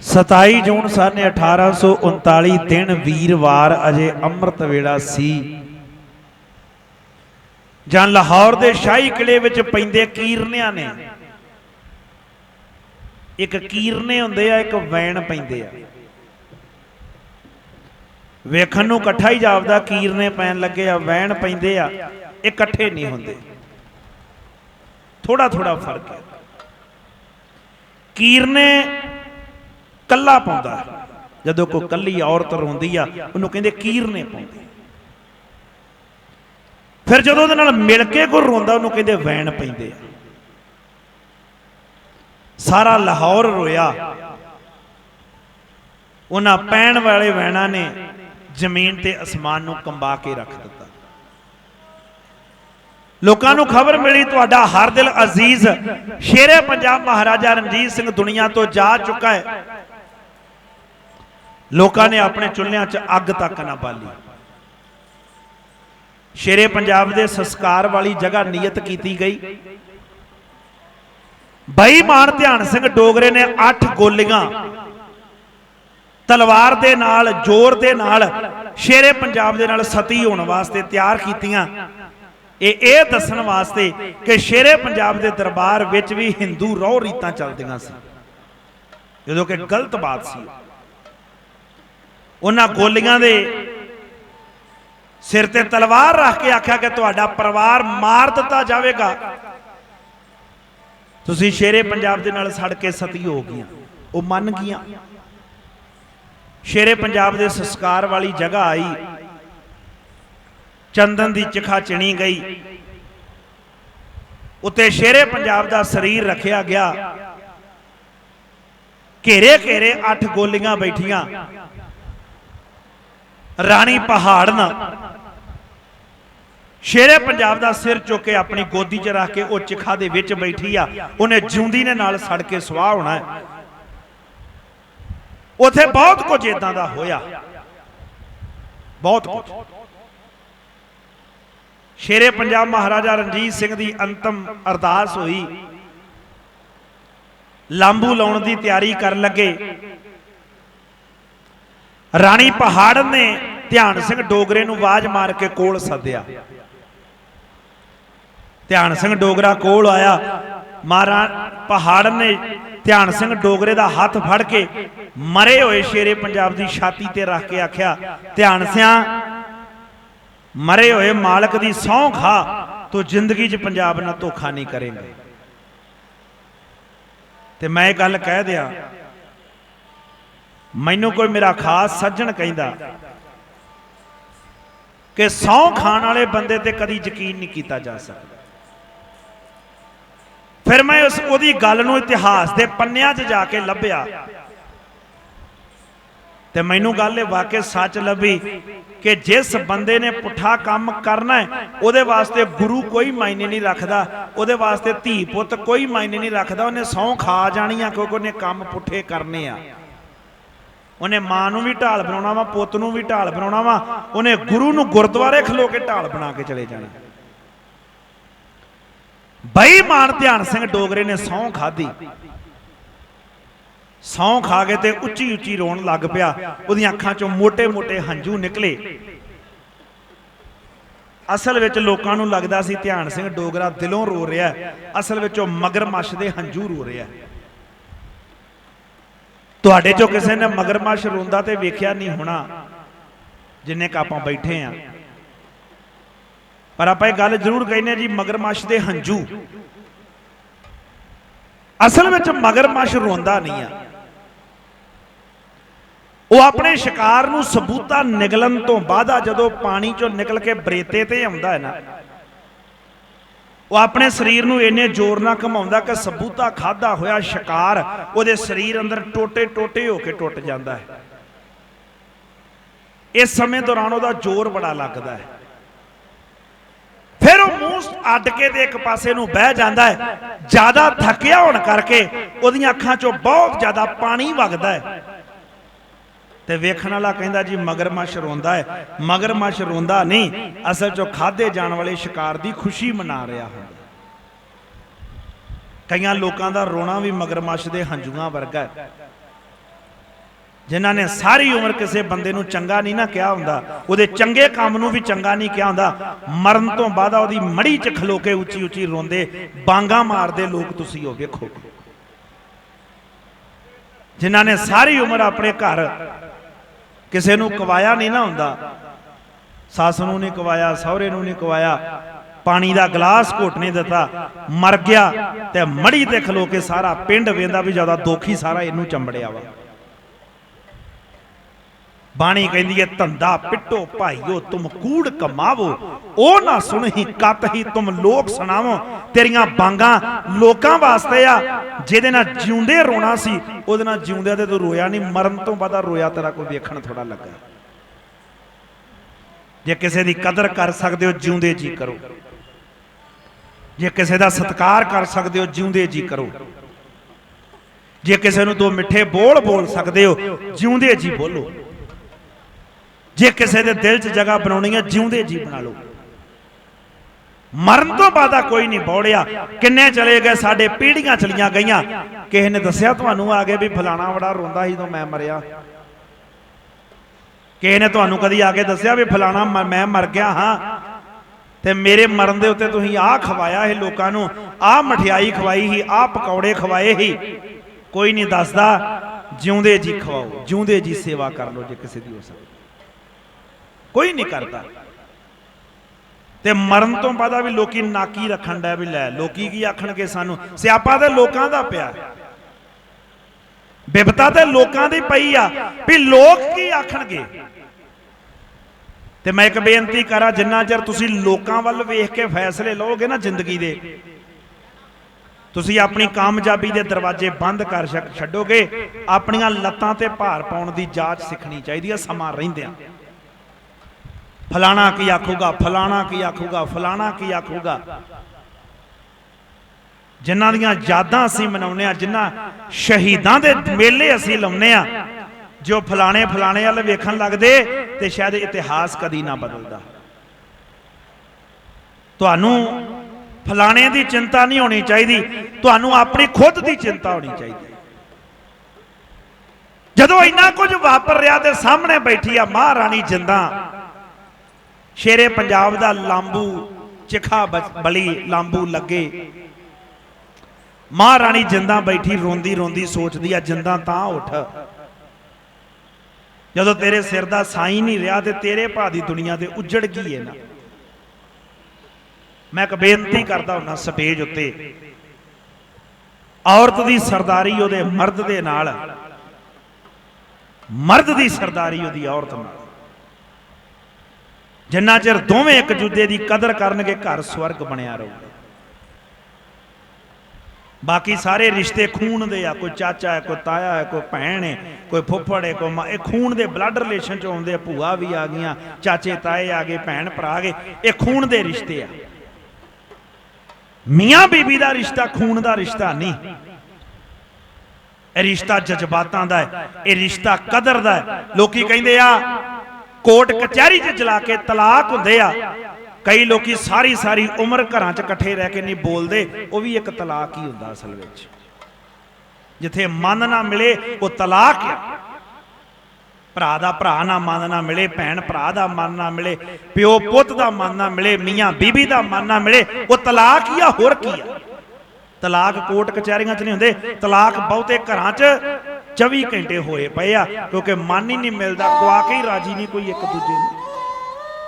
27 ਜੂਨ ਸਨ 1839 ਦਿਨ ਵੀਰਵਾਰ ਅਜੇ ਅੰਮ੍ਰਿਤ ਵੇਲਾ ਸੀ। ਜਾਂ ਲਾਹੌਰ ਦੇ ਸ਼ਾਹੀ ਕਿਲੇ ਵਿੱਚ ਪੈਂਦੇ ਕੀਰਨਿਆਂ ਨੇ, ਇੱਕ ਕੀਰਨੇ ਹੁੰਦੇ ਆ, ਇੱਕ ਵੈਣ ਪੈਂਦੇ ਆ। ਵੇਖਣ ਨੂੰ ਇਕੱਠਾ ਹੀ ਜਾਪਦਾ, ਕੀਰਨੇ ਪੈਣ ਲੱਗੇ ਆ, ਵੈਣ ਪੈਂਦੇ ਆ ਇਕੱਠੇ ਨਹੀਂ ਹੁੰਦੇ। ਥੋੜਾ ਥੋੜਾ ਫ਼ਰਕ ਹੈ। ਕੀਰਨੇ ਕੱਲਾ ਪਾਉਂਦਾ ਹੈ। ਜਦੋਂ ਕੋਈ ਕੱਲੀ ਔਰਤ ਰੋਂਦੀ ਆ, ਉਹਨੂੰ ਕਹਿੰਦੇ ਕੀਰਨੇ ਪਾਉਂਦੇ। ਫਿਰ ਜਦੋਂ ਉਹਦੇ ਨਾਲ ਮਿਲ ਕੇ ਕੋਈ ਰੋਂਦਾ, ਉਹਨੂੰ ਕਹਿੰਦੇ ਵੈਣ ਪੈਂਦੇ ਆ। ਸਾਰਾ ਲਾਹੌਰ ਰੋਇਆ। ਉਹਨਾਂ ਪੈਣ ਵਾਲੇ ਵੈਣਾ ਨੇ ਜ਼ਮੀਨ ਤੇ ਅਸਮਾਨ ਨੂੰ ਕੰਬਾ ਕੇ ਰੱਖ ਦਿੱਤਾ। ਲੋਕਾਂ ਨੂੰ ਖਬਰ ਮਿਲੀ, ਤੁਹਾਡਾ ਹਰ ਦਿਲ ਅਜ਼ੀਜ਼। ਸ਼ੇਰੇ ਪੰਜਾਬ ਮਹਾਰਾਜਾ ਰਣਜੀਤ ਸਿੰਘ ਦੁਨੀਆ ਤੋਂ ਜਾ ਚੁੱਕਾ ਹੈ। ਲੋਕਾਂ ਨੇ ਆਪਣੇ ਚੁੱਲ੍ਹਿਆਂ 'ਚ ਅੱਗ ਤੱਕ ਨਾ ਬਾਲੀ। ਸ਼ੇਰੇ ਪੰਜਾਬ ਦੇ ਸੰਸਕਾਰ ਵਾਲੀ ਜਗ੍ਹਾ ਨਿਯਤ ਕੀਤੀ ਗਈ। ਬਈ ਮਾਨ ਧਿਆਨ ਸਿੰਘ ਡੋਗਰੇ ਨੇ 8 ਗੋਲੀਆਂ ਤਲਵਾਰ ਦੇ ਨਾਲ, ਜ਼ੋਰ ਦੇ ਨਾਲ ਸ਼ੇਰੇ ਪੰਜਾਬ ਦੇ ਨਾਲ ਸਤੀ ਹੋਣ ਵਾਸਤੇ ਤਿਆਰ ਕੀਤੀਆਂ। ਇਹ ਇਹ ਦੱਸਣ ਵਾਸਤੇ ਕਿ ਸ਼ੇਰੇ ਪੰਜਾਬ ਦੇ ਦਰਬਾਰ ਵਿੱਚ ਵੀ ਹਿੰਦੂ ਰੋਹ ਰੀਤਾਂ ਚੱਲਦੀਆਂ ਸੀ। ਜਦੋਂ ਕਿ ਗਲਤ ਬਾਤ ਸੀ। ਉਹਨਾਂ ਗੋਲੀਆਂ ਦੇ ਸਿਰ ਤੇ ਤਲਵਾਰ ਰੱਖ ਕੇ ਆਖਿਆ ਕਿ ਤੁਹਾਡਾ ਪਰਿਵਾਰ ਮਾਰ ਦਿੱਤਾ ਜਾਵੇਗਾ। ਤੁਸੀਂ ਸ਼ੇਰੇ ਪੰਜਾਬ ਦੇ ਨਾਲ ਸੜ ਕੇ ਸਤੀ ਹੋ ਗਈਆਂ। ਉਹ ਮੰਨ ਗਈਆਂ। ਸ਼ੇਰੇ ਪੰਜਾਬ ਦੇ ਸੰਸਕਾਰ ਵਾਲੀ ਜਗ੍ਹਾ ਆਈ। ਚੰਦਨ ਦੀ ਚਿਖਾ ਚਿਣੀ ਗਈ। ਉੱਤੇ ਸ਼ੇਰੇ ਪੰਜਾਬ ਦਾ ਸਰੀਰ ਰੱਖਿਆ ਗਿਆ। ਘੇਰੇ ਘੇਰੇ ਅੱਠ ਗੋਲੀਆਂ ਬੈਠੀਆਂ। ਰਾਣੀ ਪਹਾੜਨ ਸ਼ੇਰੇ ਪੰਜਾਬ ਦਾ ਸਿਰ ਚੁੱਕ ਕੇ ਆਪਣੀ ਗੋਦੀ 'ਚ ਰੱਖ ਕੇ ਉਹ ਚਿਖਾ ਦੇ ਵਿੱਚ ਬੈਠੀ ਆ। ਉਹਨੇ ਜਿਉਂਦੀ ਨੇ ਨਾਲ ਸੜ ਕੇ ਸੁਆਹ ਹੋਣਾ ਹੈ। ਉਥੇ ਬਹੁਤ ਕੁਝ ਇਦਾਂ ਦਾ ਹੋਇਆ। ਬਹੁਤ ਕੁਝ। ਸ਼ੇਰੇ ਪੰਜਾਬ ਮਹਾਰਾਜਾ ਰਣਜੀਤ ਸਿੰਘ ਦੀ ਅੰਤਮ ਅਰਦਾਸ ਹੋਈ। ਲਾਂਬੂ ਲਾਉਣ ਦੀ ਤਿਆਰੀ ਕਰਨ ਲੱਗੇ। ਰਾਣੀ ਪਹਾੜ ਨੇ ਧਿਆਨ ਸਿੰਘ ਡੋਗਰੇ ਨੂੰ ਆਵਾਜ਼ ਮਾਰ ਕੇ ਕੋਲ ਸੱਦਿਆ। ਧਿਆਨ ਸਿੰਘ ਡੋਗਰਾ ਕੋਲ ਆਇਆ। ਮਹਾਰਾ ਪਹਾੜ ਨੇ ਧਿਆਨ ਸਿੰਘ ਡੋਗਰੇ ਦਾ ਹੱਥ ਫੜ ਕੇ ਮਰੇ ਹੋਏ ਸ਼ੇਰੇ ਪੰਜਾਬ ਦੀ ਛਾਤੀ ਤੇ ਰੱਖ ਕੇ ਆਖਿਆ, ਧਿਆਨ ਸਿਆ, ਮਰੇ ਹੋਏ ਮਾਲਕ ਦੀ ਸਹੁੰ ਖਾ, ਤੂੰ ਜ਼ਿੰਦਗੀ 'ਚ ਪੰਜਾਬ ਨਾਲ ਧੋਖਾ ਨਹੀਂ ਕਰੇਂਗਾ। ਤੇ ਮੈਂ ਇਹ ਗੱਲ ਕਹਿ ਦਿਆਂ ਮੈਨੂੰ ਕੋਈ ਮੇਰਾ ਖਾਸ ਸੱਜਣ ਕਹਿੰਦਾ ਕਿ ਸਹੁੰ ਖਾਣ ਵਾਲੇ ਬੰਦੇ ਤੇ ਕਦੀ ਯਕੀਨ ਨਹੀਂ ਕੀਤਾ ਜਾ ਸਕਦਾ। ਫਿਰ ਮੈਂ ਉਸ ਉਹਦੀ ਗੱਲ ਨੂੰ ਇਤਿਹਾਸ ਦੇ ਪੰਨਿਆਂ 'ਚ ਜਾ ਕੇ ਲੱਭਿਆ ਤੇ ਮੈਨੂੰ ਗੱਲ ਇਹ ਵਾਕਿਆ ਸੱਚ ਲੱਭੀ ਕਿ ਜਿਸ ਬੰਦੇ ਨੇ ਪੁੱਠਾ ਕੰਮ ਕਰਨਾ ਹੈ, ਉਹਦੇ ਵਾਸਤੇ ਗੁਰੂ ਕੋਈ ਮਾਇਨੇ ਨਹੀਂ ਰੱਖਦਾ, ਉਹਦੇ ਵਾਸਤੇ ਧੀ ਪੁੱਤ ਕੋਈ ਮਾਇਨੇ ਨਹੀਂ ਰੱਖਦਾ, ਉਹਨੇ ਸਹੁੰ ਖਾ ਜਾਣੀ ਆ, ਕਿਉਂਕਿ ਉਹਨੇ ਕੰਮ ਪੁੱਠੇ ਕਰਨੇ ਆ। ਉਹਨੇ ਮਾਂ ਨੂੰ ਵੀ ਢਾਲ ਬਣਾਉਣਾ ਵਾ, ਪੁੱਤ ਨੂੰ ਵੀ ਢਾਲ ਬਣਾਉਣਾ ਵਾ, ਉਹਨੇ ਗੁਰੂ ਨੂੰ ਗੁਰਦੁਆਰੇ ਖਲੋ ਕੇ ਢਾਲ ਬਣਾ ਕੇ ਚਲੇ ਜਾਣਾ। ਬੇਈਮਾਨ ਧਿਆਨ ਸਿੰਘ ਡੋਗਰੇ ਨੇ ਸੌਂ ਖਾਧੀ। ਸੌਂ ਖਾ ਕੇ ਤੇ ਉੱਚੀ ਉੱਚੀ ਰੋਣ ਲੱਗ ਪਿਆ, ਉਹਦੀਆਂ ਅੱਖਾਂ ਚੋਂ ਮੋٹے-ਮੋٹے ਹੰਝੂ ਨਿਕਲੇ। ਅਸਲ ਵਿੱਚ ਲੋਕਾਂ ਨੂੰ ਲੱਗਦਾ ਸੀ ਧਿਆਨ ਸਿੰਘ ਡੋਗਰਾ ਦਿਲੋਂ ਰੋ ਰਿਹਾ ਅਸਲ ਵਿੱਚ ਉਹ ਮਗਰਮੱਛ ਦੇ ਹੰਝੂ ਰੋ ਰਿਹਾ ਤੁਹਾਡੇ ਚੋਂ ਕਿਸੇ ਨੇ ਮਗਰਮੱਛ ਰੋਂਦਾ ਤੇ ਵੇਖਿਆ ਨਹੀਂ ਹੋਣਾ, ਜਿੰਨੇ ਕ ਆਪਾਂ ਬੈਠੇ ਆ। ਪਰ ਆਪਾਂ ਇਹ ਗੱਲ ਜ਼ਰੂਰ ਕਹਿੰਨੇ ਜੀ, ਮਗਰਮੱਛ ਦੇ ਹੰਝੂ। ਅਸਲ ਵਿੱਚ ਮਗਰਮੱਛ ਰੋਂਦਾ ਨਹੀਂ ਆ। ਉਹ ਆਪਣੇ ਸ਼ਿਕਾਰ ਨੂੰ ਸਬੂਤਾ ਨਿਗਲਣ ਤੋਂ ਬਾਅਦ ਜਦੋਂ ਪਾਣੀ ਚੋਂ ਨਿਕਲ ਕੇ ਬਰੇਤੇ ਤੇ ਆਉਂਦਾ ਹੈ ਨਾ ਉਹ ਆਪਣੇ ਸਰੀਰ ਨੂੰ ਇੰਨੇ ਜ਼ੋਰ ਨਾਲ ਘਮਾਉਂਦਾ ਕਿ ਸਬੂਤਾ ਖਾਦਾ ਹੋਇਆ ਸ਼ਿਕਾਰ ਉਹਦੇ ਸਰੀਰ ਅੰਦਰ ਟੋਟੇ ਟੋਟੇ ਹੋ ਕੇ ਟੁੱਟ ਜਾਂਦਾ ਹੈ। ਇਸ ਸਮੇਂ ਦੌਰਾਨ ਉਹਦਾ ਜ਼ੋਰ ਬੜਾ ਲੱਗਦਾ ਹੈ। ਫਿਰ ਉਹ ਮੂੰਹ ਅੱਡ ਕੇ ਤੇ ਇੱਕ ਪਾਸੇ ਨੂੰ ਬਹਿ ਜਾਂਦਾ ਹੈ। ਜ਼ਿਆਦਾ ਥੱਕਿਆ ਹੋਣ ਕਰਕੇ ਉਹਦੀਆਂ ਅੱਖਾਂ 'ਚੋਂ ਬਹੁਤ ਜ਼ਿਆਦਾ ਪਾਣੀ ਵਗਦਾ ਹੈ। ਤੇ ਵੇਖਣ ਵਾਲਾ ਕਹਿੰਦਾ, ਜੀ, ਮਗਰਮੱਛ ਰੋਂਦਾ ਹੈ। ਮਗਰਮੱਛ ਰੋਂਦਾ ਨਹੀਂ, ਅਸਲ 'ਚੋਂ ਖਾਦੇ ਜਾਣ ਵਾਲੇ ਸ਼ਿਕਾਰ ਦੀ ਖੁਸ਼ੀ ਮਨਾ ਰਿਹਾ ਹੁੰਦਾ ਕਈਆਂ ਲੋਕਾਂ ਦਾ ਰੋਣਾ ਵੀ ਮਗਰਮੱਛ ਦੇ ਹੰਝੂਆਂ ਵਰਗਾ ਹੈ। ਜਿਨ੍ਹਾਂ ਨੇ ਸਾਰੀ ਉਮਰ ਕਿਸੇ ਬੰਦੇ ਨੂੰ ਚੰਗਾ ਨਹੀਂ ਨਾ ਕਿਹਾ ਹੁੰਦਾ, ਉਹਦੇ ਚੰਗੇ ਕੰਮ ਨੂੰ ਵੀ ਚੰਗਾ ਨਹੀਂ ਕਿਹਾ ਹੁੰਦਾ, ਮਰਨ ਤੋਂ ਬਾਅਦ ਉਹਦੀ ਮੜੀ 'ਚ ਖਲੋ ਕੇ ਉੱਚੀ ਉੱਚੀ ਰੋਂਦੇ, ਬਾਂਗਾ ਮਾਰਦੇ ਲੋਕ ਤੁਸੀਂ ਉਹ ਵੇਖੋ। ਜਿਨ੍ਹਾਂ ਨੇ ਸਾਰੀ ਉਮਰ ਆਪਣੇ ਘਰ ਕਿਸੇ ਨੂੰ ਕਵਾਇਆ ਨਹੀਂ ਨਾ ਹੁੰਦਾ, ਸੱਸ ਨੂੰ ਨਹੀਂ ਕਵਾਇਆ, ਸਹੁਰੇ ਨੂੰ ਨਹੀਂ ਕਵਾਇਆ ਪਾਣੀ ਦਾ ਗਲਾਸ ਘੋਟ ਨੇ ਦਿੱਤਾ, ਮਰ ਗਿਆ ਤੇ ਮੜੀ ਤੇ ਖਲੋ ਕੇ ਸਾਰਾ ਪਿੰਡ ਵੇਂਦਾ ਵੀ ਜ਼ਿਆਦਾ ਦੋਖੀ ਸਾਰਾ ਇਹਨੂੰ ਚੰਬੜਿਆ ਵਾ। ਬਾਣੀ ਕਹਿੰਦੀ ਹੈ, ਧੰਦਾ ਪਿੱਟੋ ਭਾਈਓ, ਤੁਮ ਕੂੜ ਕਮਾਵੋ, ਉਹ ਨਾ ਸੁਣਹੀ ਕਤ ਹੀ ਤੁਮ ਲੋਕ ਸੁਣਾਵੋ। ਤੇਰੀਆਂ ਬਾਂਗਾਂ ਲੋਕਾਂ ਵਾਸਤੇ ਆ, ਜਿਹਦੇ ਨਾਲ ਜਿਉਂਦੇ ਰੋਣਾ ਸੀ, ਉਹਦੇ ਨਾਲ ਜਿਉਂਦਿਆਂ ਤੇ ਤੂੰ ਰੋਇਆ ਨਹੀਂ, ਮਰਨ ਤੋਂ ਬਾਅਦ ਰੋਇਆ ਤੇਰਾ ਕੋਈ ਵੇਖਣ ਥੋੜਾ ਲੱਗਾ। ਜੇ ਕਿਸੇ ਦੀ ਕਦਰ ਕਰ ਸਕਦੇ ਹੋ, ਜਿਉਂਦੇ ਜੀ ਕਰੋ। ਜੇ ਕਿਸੇ ਦਾ ਸਤਿਕਾਰ ਕਰ ਸਕਦੇ ਹੋ, ਜਿਉਂਦੇ ਜੀ ਕਰੋ। ਜੇ ਕਿਸੇ ਨੂੰ ਦੋ ਮਿੱਠੇ ਬੋਲ ਬੋਲ ਸਕਦੇ ਹੋ, ਜਿਉਂਦੇ ਜੀ ਬੋਲੋ। ਜੇ ਕਿਸੇ ਦੇ ਦਿਲ 'ਚ ਜਗ੍ਹਾ ਬਣਾਉਣੀ ਹੈ, ਜਿਉਂਦੇ ਜੀ ਬਣਾ ਲਓ। ਮਰਨ ਤੋਂ ਬਾਅਦ ਕੋਈ ਨਹੀਂ ਬੌੜਿਆ। ਕਿੰਨੇ ਚਲੇ ਗਏ, ਸਾਡੇ ਪੀੜੀਆਂ ਚਲੀਆਂ ਗਈਆਂ। ਕਿਸੇ ਨੇ ਦੱਸਿਆ ਤੁਹਾਨੂੰ ਆ ਗਏ ਵੀ ਫਲਾਣਾ ਬੜਾ ਰੋਂਦਾ ਸੀ ਜਦੋਂ ਮੈਂ ਮਰਿਆ? ਕਿਸੇ ਨੇ ਤੁਹਾਨੂੰ ਕਦੀ ਆ ਕੇ ਦੱਸਿਆ ਵੀ ਫਲਾਣਾ ਮ- ਮੈਂ ਮਰ ਗਿਆ, ਹਾਂ? ਤੇ ਮੇਰੇ ਮਰਨ ਦੇ ਉੱਤੇ ਤੁਸੀਂ ਆਹ ਖਵਾਇਆ ਇਹ ਲੋਕਾਂ ਨੂੰ, ਆਹ ਮਠਿਆਈ ਖਵਾਈ ਸੀ, ਆਹ ਪਕੌੜੇ ਖਵਾਏ ਸੀ। ਕੋਈ ਨਹੀਂ ਦੱਸਦਾ, ਜਿਉਂਦੇ ਜੀ ਖਵਾਓ, ਜਿਉਂਦੇ ਜੀ ਸੇਵਾ ਕਰ ਲਓ ਜੇ ਕਿਸੇ ਦੀ ਹੋ ਸਕੇ। ਕੋਈ ਨਹੀਂ ਕਰਦਾ। ਤੇ ਮਰਨ ਤੋਂ ਬਾਅਦ ਵੀ ਲੋਕੀ ਨਾਕੀ ਰੱਖਣ ਦਾ ਵੀ ਲੈ, ਲੋਕੀ ਕੀ ਆਖਣਗੇ ਸਾਨੂੰ? ਸਿਆਪਾ ਤੇ ਲੋਕਾਂ ਦਾ ਪਿਆ। ਬਿਪਤਾ ਤੇ ਲੋਕਾਂ ਦੀ ਪਈ ਆ। ਵੀ ਲੋਕ ਕੀ ਆਖਣਗੇ? ਤੇ ਮੈਂ ਇੱਕ ਬੇਨਤੀ ਕਰਾਂ, ਜਿੰਨਾ ਚਿਰ ਤੁਸੀਂ ਲੋਕਾਂ ਵੱਲ ਵੇਖ ਕੇ ਫੈਸਲੇ ਲਓਗੇ ਨਾ ਜ਼ਿੰਦਗੀ ਦੇ, ਤੁਸੀਂ ਆਪਣੀ ਕਾਮਯਾਬੀ ਦੇ ਦਰਵਾਜ਼ੇ ਬੰਦ ਕਰ ਛੱਡੋਗੇ। ਆਪਣੀਆਂ ਲੱਤਾਂ ਤੇ ਭਾਰ ਪਾਉਣ ਦੀ ਜਾਂਚ ਸਿੱਖਣੀ ਚਾਹੀਦੀ ਹੈ ਸਮਾਂ ਰਹਿੰਦਿਆਂ। ਫਲਾਣਾ ਕੀ ਆਖੂਗਾ, ਫਲਾਣਾ ਕੀ ਆਖੂਗਾ, ਫਲਾਣਾ ਕੀ ਆਖੂਗਾ। ਜਿਨ੍ਹਾਂ ਦੀਆਂ ਯਾਦਾਂ ਅਸੀਂ ਮਨਾਉਂਦੇ ਆ, ਜਿਨ੍ਹਾਂ ਸ਼ਹੀਦਾਂ ਦੇ ਮੇਲੇ ਅਸੀਂ ਲਾਉਂਦੇ ਆ ਜੋ ਫਲਾਣੇ ਫਲਾਣੇ ਵਾਲੇ ਵੇਖਣ ਲੱਗਦੇ ਤੇ ਸ਼ਾਇਦ ਇਤਿਹਾਸ ਕਦੀ ਨਾ ਬਦਲਦਾ। ਤੁਹਾਨੂੰ ਫਲਾਣੇ ਦੀ ਚਿੰਤਾ ਨਹੀਂ ਹੋਣੀ ਚਾਹੀਦੀ, ਤੁਹਾਨੂੰ ਆਪਣੀ ਖੁਦ ਦੀ ਚਿੰਤਾ ਹੋਣੀ ਚਾਹੀਦੀ। ਜਦੋਂ ਇੰਨਾ ਕੁਝ ਵਾਪਰ ਰਿਹਾ ਤੇ ਸਾਹਮਣੇ ਬੈਠੀ ਆ ਮਹਾਰਾਣੀ ਜਿੰਦਾ, ਸ਼ੇਰੇ ਪੰਜਾਬ ਦਾ ਲਾਂਬੂ ਚਿਖਾ ਬ- ਬਲੀ ਲਾਂਬੂ ਲੱਗੇ। ਮਹਾਰਾਣੀ ਜਿੰਦਾ ਬੈਠੀ ਰੋਂਦੀ ਰੋਂਦੀ ਸੋਚਦੀ ਆ, ਜਿੰਦਾ ਤਾਂ ਉੱਠ। ਜਦੋਂ ਤੇਰੇ ਸਿਰ ਦਾ ਸਾਈ ਨਹੀਂ ਰਿਹਾ ਤੇ ਤੇਰੇ ਭਾ ਦੀ ਦੁਨੀਆ ਤੇ ਉੱਜੜ ਗਈ ਹੈ ਨਾ। ਮੈਂ ਇੱਕ ਬੇਨਤੀ ਕਰਦਾ ਹੁੰਨਾ ਸਟੇਜ ਉੱਤੇ। ਔਰਤ ਦੀ ਸਰਦਾਰੀ ਉਹਦੇ ਮਰਦ ਦੇ ਨਾਲ। ਮਰਦ ਦੀ ਸਰਦਾਰੀ ਉਹਦੀ ਔਰਤ ਨਾਲ। ਜਿੰਨਾ ਚਿਰ ਦੋਵੇਂ ਇੱਕ ਦੂਜੇ ਦੀ ਕਦਰ ਕਰਨਗੇ, ਘਰ ਸਵਰਗ ਬਣਿਆ ਰਹੂਗਾ। ਬਾਕੀ ਸਾਰੇ ਰਿਸ਼ਤੇ ਖੂਨ ਦੇ ਆ, ਕੋਈ ਚਾਚਾ ਹੈ, ਕੋਈ ਤਾਇਆ ਹੈ, ਕੋਈ ਭੈਣ ਹੈ, ਕੋਈ ਫੁੱਫੜ ਹੈ, ਕੋਈ ਇਹ ਖੂਨ ਦੇ ਬਲੱਡ ਰਿਲੇਸ਼ਨ ਚ ਆਉਂਦੇ ਆ, ਭੂਆ ਵੀ ਆ ਗਈਆਂ, ਚਾਚੇ ਤਾਏ ਆ ਗਏ, ਭੈਣ ਭਰਾ ਆ ਗਏ, ਇਹ ਖੂਨ ਦੇ ਰਿਸ਼ਤੇ ਆ। ਮੀਆਂ ਬੀਬੀ ਦਾ ਰਿਸ਼ਤਾ ਖੂਨ ਦਾ ਰਿਸ਼ਤਾ ਨਹੀਂ। ਇਹ ਰਿਸ਼ਤਾ ਜਜ਼ਬਾਤਾਂ ਦਾ ਹੈ, ਇਹ ਰਿਸ਼ਤਾ ਕਦਰ ਦਾ ਹੈ। ਲੋਕੀ ਕਹਿੰਦੇ ਆ, ਕੋਰਟ ਕਚਹਿਰੀ 'ਚ ਜਲਾ ਕੇ ਤਲਾਕ ਹੁੰਦੇ ਆ। ਕਈ ਲੋਕੀ ਸਾਰੀ ਸਾਰੀ ਉਮਰ ਘਰਾਂ 'ਚ ਇਕੱਠੇ ਰਹਿ ਕੇ ਨਹੀਂ ਬੋਲਦੇ, ਉਹ ਵੀ ਇੱਕ ਤਲਾਕ ਹੀ ਹੁੰਦਾ ਅਸਲ ਵਿੱਚ। ਜਿੱਥੇ ਮਨ ਨਾ ਮਿਲੇ, ਉਹ ਤਲਾਕ ਆ। ਭਰਾ ਦਾ ਭਰਾ ਨਾ ਮਨ ਨਾ ਮਿਲੇ, ਭੈਣ ਭਰਾ ਦਾ ਮਨ ਨਾ ਮਿਲੇ, ਪਿਓ ਪੁੱਤ ਦਾ ਮਨ ਨਾ ਮਿਲੇ, ਮੀਆਂ ਬੀਬੀ ਦਾ ਮਨ ਨਾ ਮਿਲੇ, ਉਹ ਤਲਾਕ ਹੀ ਆ, ਹੋਰ ਕੀ ਆ? ਤਲਾਕ ਕੋਰਟ ਕਚਹਿਰੀਆਂ 'ਚ ਨਹੀਂ ਹੁੰਦੇ, ਤਲਾਕ ਬਹੁਤੇ ਘਰਾਂ 'ਚ 24 ਘੰਟੇ ਹੋਏ ਪਏ ਆ, ਕਿਉਂਕਿ ਮਨ ਹੀ ਨਹੀਂ ਮਿਲਦਾ ਕੁਆ ਕੇ ਹੀ ਰਾਜੀ ਨਹੀਂ ਕੋਈ ਇੱਕ ਦੂਜੇ ਨੂੰ।